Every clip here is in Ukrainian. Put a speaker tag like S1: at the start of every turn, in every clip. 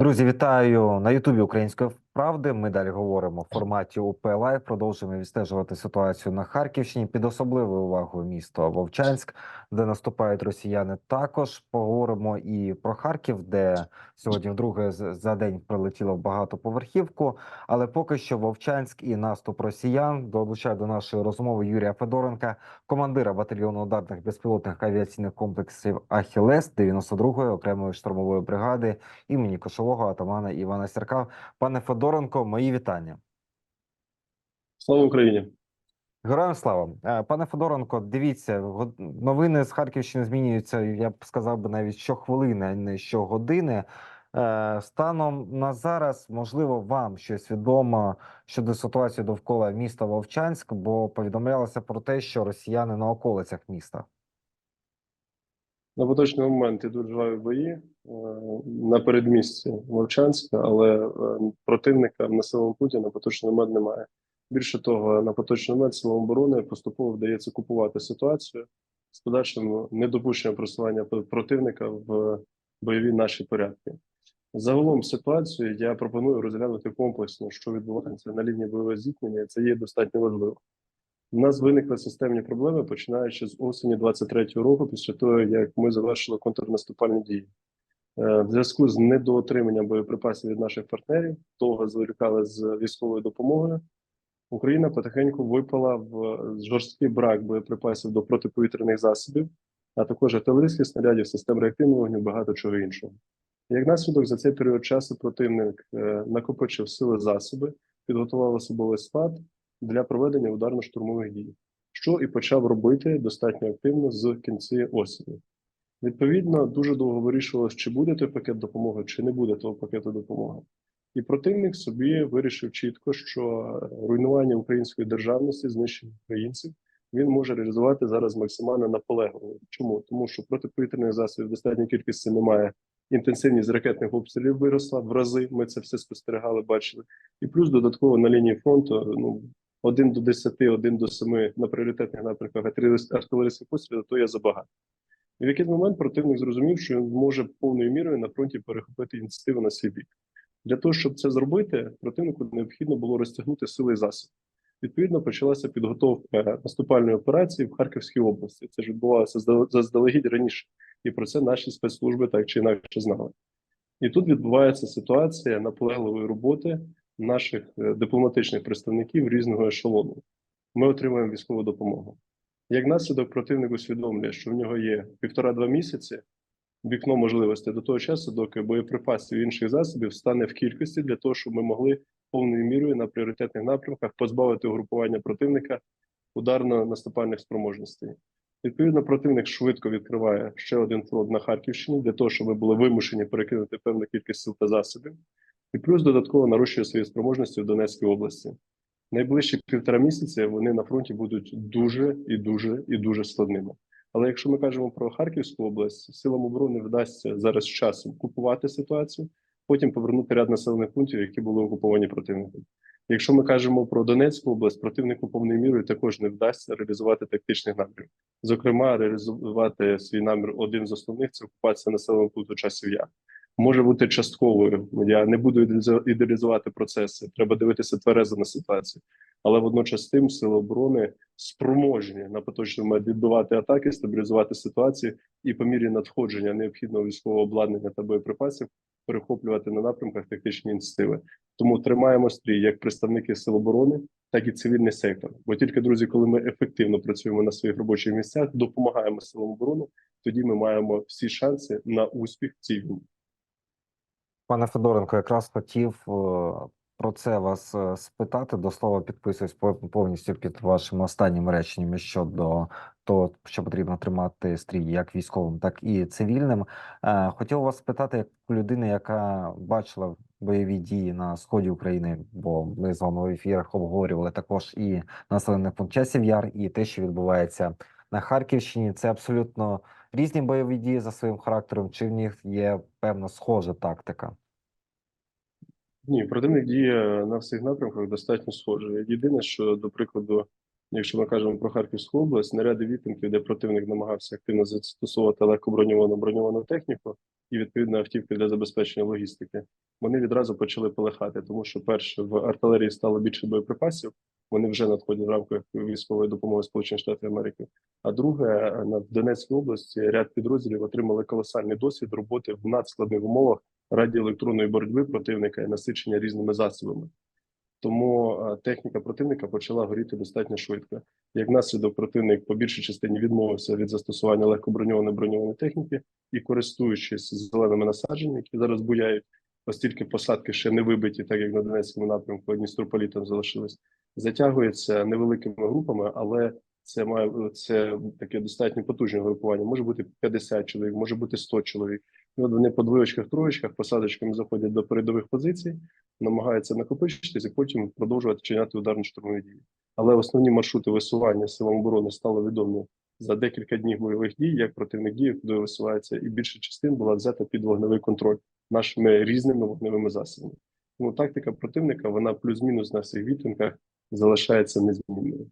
S1: Друзі, вітаю на Ютубі Української правди. Ми далі говоримо в форматі УП Лайв. Продовжуємо відстежувати ситуацію на Харківщині під особливою увагою місто Вовчанськ, де наступають росіяни. Також поговоримо і про Харків, де сьогодні вдруге за день прилетіло в багатоповерхівку. Але поки що Вовчанськ і наступ росіян долучає до нашої розмови Юрія Федоренка, командира батальйону ударних безпілотних авіаційних комплексів Ахілес 92-ї окремої штурмової бригади імені кошового атамана Івана Сірка. Пане Федоренко, мої вітання.
S2: Слава Україні!
S1: Героям слава, Е, пане Федоренко. Дивіться, новини з Харківщини змінюються. Я б сказав би навіть щохвилини, а не щогодини. Е, Станом на зараз, можливо, вам щось відомо щодо ситуації довкола міста Вовчанськ, бо повідомлялося про те, що росіяни на околицях міста.
S2: На поточний момент ідуть жваві бої е, на передмісті Вовчанська, але е, противника в населеному пункті на поточний момент немає. Більше того, на поточний момент силам оборони поступово вдається купувати ситуацію з подальшим недопущенням просування противника в бойові наші порядки. Загалом ситуацію я пропоную розглянути комплексно, що відбувається на лінії бойового зіткнення. Це є достатньо важливо. У нас виникли системні проблеми починаючи з осені 23-го року, після того як ми завершили контрнаступальні дії. Е, В зв'язку з недоотриманням боєприпасів від наших партнерів, довго зволікали з військовою допомогою. Україна потихеньку випала в жорсткий брак боєприпасів до протиповітряних засобів, а також артилерійських снарядів, систем реактивного вогню, багато чого іншого. Як наслідок, за цей період часу противник е, накопичив сили засоби, підготував особовий склад для проведення ударно-штурмових дій, що і почав робити достатньо активно з кінці осені. Відповідно, дуже довго вирішувалось, чи буде той пакет допомоги, чи не буде того пакету допомоги. І противник собі вирішив чітко, що руйнування української державності, знищення українців, він може реалізувати зараз максимально наполегливо. Чому? Тому що протиповітряних засобів достатньої кількості немає. Інтенсивність ракетних обстрілів виросла в рази. Ми це все спостерігали, бачили. І плюс додатково на лінії фронту ну 1 до 10, 1 до 7 на пріоритетних напрямках артилерійських пострілів, то є забагато. І в якийсь момент противник зрозумів, що він може повною мірою на фронті перехопити ініціативу на свій бік. Для того, щоб це зробити, противнику необхідно було розтягнути сили і засоби. Відповідно, почалася підготовка наступальної операції в Харківській області. Це ж відбувалося заздалегідь раніше, і про це наші спецслужби так чи інакше знали. І тут відбувається ситуація наполегливої роботи наших е, дипломатичних представників різного ешелону. Ми отримуємо військову допомогу. Як наслідок, противник усвідомлює, що в нього є півтора-два місяці вікно можливостей до того часу, доки боєприпасів і інших засобів стане в кількості для того, щоб ми могли повною мірою на пріоритетних напрямках позбавити угрупування противника ударно-наступальних спроможностей. Відповідно, противник швидко відкриває ще один фронт на Харківщині для того, щоб ми були вимушені перекинути певну кількість сил та засобів, і плюс додатково нарощує свої спроможності в Донецькій області. Найближчі півтора місяці вони на фронті будуть дуже і дуже і дуже складними. Але якщо ми кажемо про Харківську область, силам оборони вдасться зараз часом купувати ситуацію, потім повернути ряд населених пунктів, які були окуповані противником. Якщо ми кажемо про Донецьку область, противнику повною мірою також не вдасться реалізувати тактичних напрямів. Зокрема, реалізувати свій намір один з основних це окупація населеного пункту часів яр. Може бути частковою. Я не буду ідеалізу- ідеалізувати процеси. Треба дивитися тверезо на ситуацію. Але водночас тим сили оборони спроможні на поточний момент відбивати атаки, стабілізувати ситуацію і по мірі надходження необхідного військового обладнання та боєприпасів перехоплювати на напрямках тактичні ініціативи. Тому тримаємо стрій як представники сил оборони, так і цивільний сектор. Бо тільки друзі, коли ми ефективно працюємо на своїх робочих місцях, допомагаємо силам оборони, тоді ми маємо всі шанси на успіх в цій війні.
S1: Пане Федоренко, якраз хотів е, про це вас е, спитати. До слова підписуюсь по- повністю під вашими останніми реченнями щодо того, що потрібно тримати стрій як військовим, так і цивільним. Е, Хотів вас спитати, як людина, яка бачила бойові дії на сході України, бо ми з вами в ефірах обговорювали також і населений пункт часів яр, і те, що відбувається на Харківщині. Це абсолютно різні бойові дії за своїм характером, чи в них є певна схожа тактика?
S2: Ні, противник діє на всіх напрямках достатньо схоже. Єдине, що до прикладу, якщо ми кажемо про Харківську область, наряди відтинків, де противник намагався активно застосовувати легко броньовану техніку і відповідно автівки для забезпечення логістики. вони відразу почали полихати, тому що перше в артилерії стало більше боєприпасів. Вони вже надходять в рамках військової допомоги Сполучених Штатів Америки. А друге, на Донецькій області ряд підрозділів отримали колосальний досвід роботи в надскладних умовах радіоелектронної боротьби противника і насичення різними засобами. Тому е, техніка противника почала горіти достатньо швидко. Як наслідок, противник по більшій частині відмовився від застосування легкоброньованої броньованої техніки і, користуючись зеленими насадженнями, які зараз буяють, оскільки посадки ще не вибиті, так як на Донецькому напрямку Дністрополітом залишились, затягується невеликими групами, але це має це таке достатньо потужне групування. Може бути 50 чоловік, може бути 100 чоловік. І от вони по двоєчках, троєчках, посадочками заходять до передових позицій, намагаються накопичитись і потім продовжувати чиняти ударні штурмові дії. Але основні маршрути висування силам оборони стали відомі за декілька днів бойових дій, як противник діяв, куди висувається, і більша частина була взята під вогневий контроль нашими різними вогневими засобами. Тому тактика противника вона плюс-мінус на всіх відтинках залишається незмінною.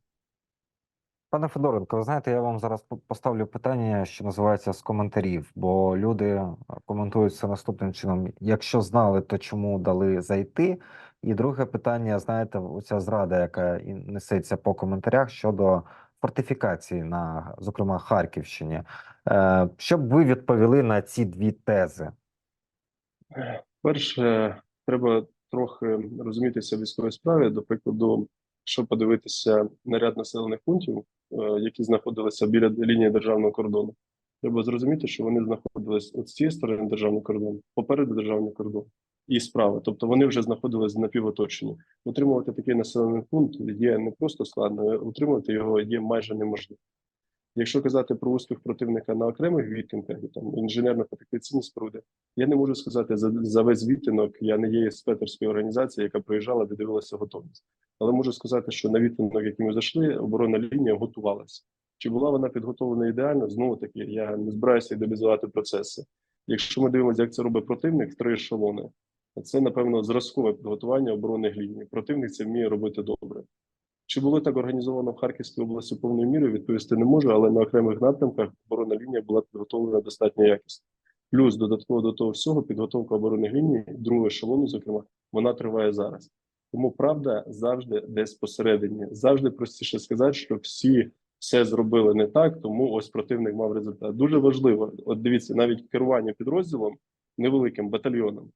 S1: Пане Федоренко, ви знаєте, я вам зараз поставлю питання, що називається з коментарів, бо люди е, коментують це наступним чином: якщо знали, то чому дали зайти? І друге питання, знаєте, оця зрада, яка несеться по коментарях щодо фортифікації на, зокрема, Харківщині. Е, Що б ви відповіли на ці дві тези?
S2: Перше, треба трохи розумітися в військовій справі. До прикладу, якщо подивитися на ряд населених пунктів, е, які знаходилися біля лінії державного кордону, треба зрозуміти, що вони знаходились от з цієї сторони державного кордону, попереду державного кордону і справа. Тобто вони вже знаходились напівоточені. Утримувати такий населений пункт є не просто складно, утримувати його є майже неможливо. Якщо казати про успіх противника на окремих відтинках, і там інженерно-фортифікаційні споруди, я не можу сказати за, за весь відтинок. Я не є з Петерської організації, яка приїжджала, дивилася готовність. Але можу сказати, що на відтинок, який ми зайшли, оборонна лінія готувалася. Чи була вона підготовлена ідеально? Знову таки, я не збираюся ідеалізувати процеси. Якщо ми дивимося, як це робить противник, три ешелони, це напевно зразкове підготування оборонних ліній. Противник це вміє робити добре. Чи було так організовано в Харківській області повною мірою, відповісти не можу, але на окремих напрямках оборонна лінія була підготовлена достатньо якісно. Плюс додатково до того всього, підготовка оборонних ліній, другого ешелону, зокрема, вона триває зараз. Тому правда завжди десь посередині. Завжди простіше сказати, що всі все зробили не так, тому ось противник мав результат. Дуже важливо. От дивіться, навіть керування підрозділом невеликим батальйоном.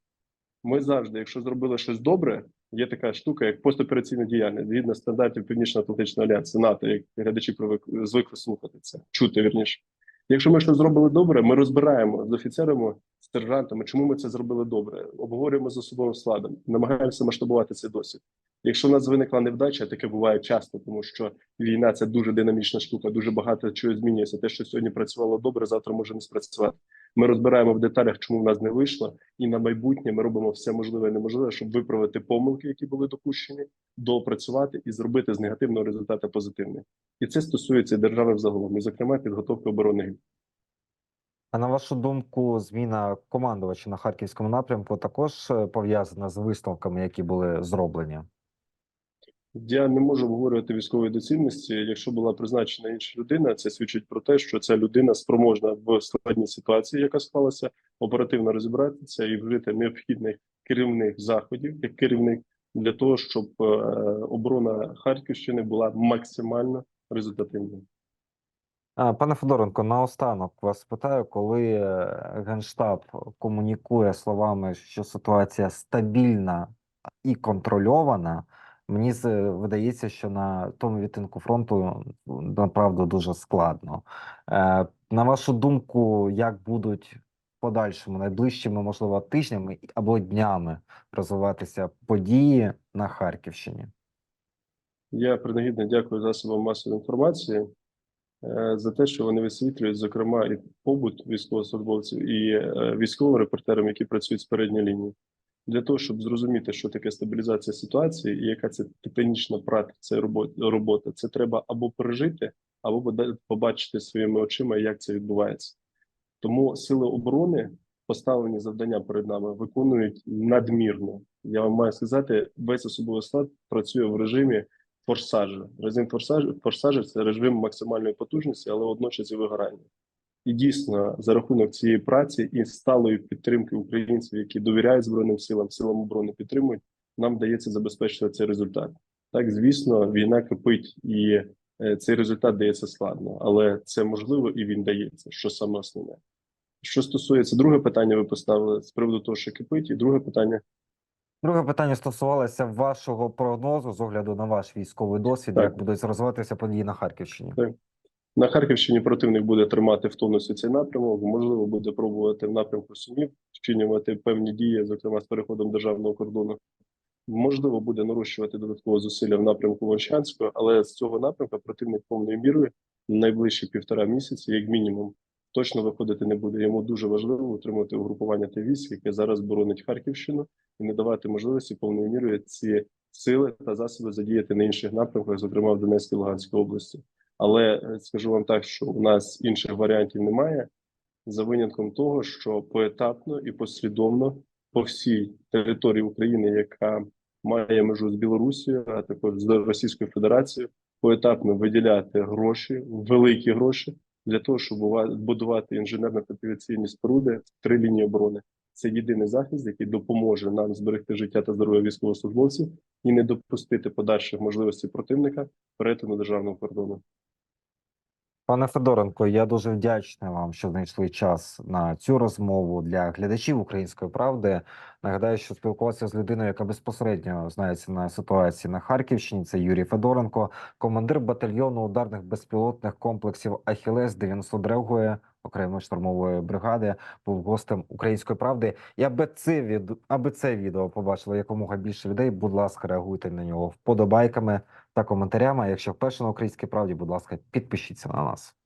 S2: Ми завжди, якщо зробили щось добре, є така штука, як постопераційна діяльність згідно стандартів Північно-Атлантичного альянсу НАТО, як глядачі привик звикли слухати це, чути вірніше. Якщо ми щось зробили добре, ми розбираємо з офіцерами, з сержантами, чому ми це зробили добре, обговорюємо з особовим складом, намагаємося масштабувати цей досвід. Якщо в нас виникла невдача, таке буває часто, тому що війна це дуже динамічна штука, дуже багато чого змінюється. Те, що сьогодні працювало добре, завтра може не спрацювати. Ми розбираємо в деталях, чому в нас не вийшло, і на майбутнє ми робимо все можливе і неможливе, щоб виправити помилки, які були допущені, доопрацювати і зробити з негативного результату позитивний. І це стосується держави взагалом, і зокрема підготовки військ.
S1: А на вашу думку, зміна командувача на харківському напрямку також е, пов'язана з висновками, які були зроблені?
S2: Я не можу обговорювати військової доцільності. Якщо була призначена інша людина, це свідчить про те, що ця людина спроможна в складній ситуації, яка склалася, оперативно розібратися і вжити необхідних керівних заходів як керівник для того, щоб е, оборона Харківщини була максимально результативною.
S1: Пане Федоренко, наостанок вас питаю, коли е, Генштаб комунікує словами, що ситуація стабільна і контрольована, мені з- видається, що на тому відтинку фронту направду дуже складно. Е, На вашу думку, як будуть подальшому найближчими, можливо, тижнями або днями розвиватися події на Харківщині?
S2: Я принагідно дякую засобам масової інформації е, за те, що вони висвітлюють, зокрема, і побут військовослужбовців, і е, військовим репортерам, які працюють з передньої лінії, для того, щоб зрозуміти, що таке стабілізація ситуації і яка це титанічна праця, робота. Це треба або пережити, або побачити своїми очима, як це відбувається. Тому сили оборони поставлені завдання перед нами виконують надмірно. Я вам маю сказати, весь особовий склад працює в режимі форсажу. Режим форсажу, форсажу це режим максимальної потужності, але водночас і вигорання. І дійсно, за рахунок цієї праці і сталої підтримки українців, які довіряють збройним силам, силам оборони підтримують, нам вдається забезпечити цей результат. Так, звісно, війна кипить, і е, цей результат дається складно, але це можливо і він дається, що саме основне. Що стосується друге питання, ви поставили з приводу того, що кипить, і друге питання
S1: Друге питання стосувалося вашого прогнозу з огляду на ваш військовий досвід,
S2: Так.
S1: як будуть розвиватися події на Харківщині.
S2: На Харківщині. Противник буде тримати в тонусі цей напрямок. Можливо, буде пробувати в напрямку Сумів вчинювати певні дії, зокрема з переходом державного кордону. Можливо, буде нарощувати додаткове зусилля в напрямку Вовчанського, але з цього напрямку противник повною мірою найближчі півтора місяці, як мінімум, точно виходити не буде. Йому дуже важливо утримати угрупування та військ, яке зараз боронить Харківщину, і не давати можливості повною мірою ці сили та засоби задіяти на інших напрямках, зокрема в Донецькій Луганській області. Але е, скажу вам так, що у нас інших варіантів немає, за винятком того, що поетапно і послідовно по всій території України, яка має межу з Білорусією, а також з Російською Федерацією, поетапно виділяти гроші, великі гроші для того, щоб будувати інженерно-фортифікаційні споруди в три лінії оборони. Це єдиний захист, який допоможе нам зберегти життя та здоров'я військовослужбовців і не допустити подальших можливостей противника перетину державного кордону.
S1: Пане Федоренко, я дуже вдячний вам, що знайшли час на цю розмову для глядачів української правди. Нагадаю, що спілкувався з людиною, яка безпосередньо знається на ситуації на Харківщині. Це Юрій Федоренко, командир батальйону ударних безпілотних комплексів Ахілес 92-ї окремої штурмової бригади. Був гостем української правди. І аби це від аби це відео побачило якомога більше людей. Будь ласка, реагуйте на нього вподобайками та коментарями. Якщо вперше на українській правді, будь ласка, підпишіться на нас.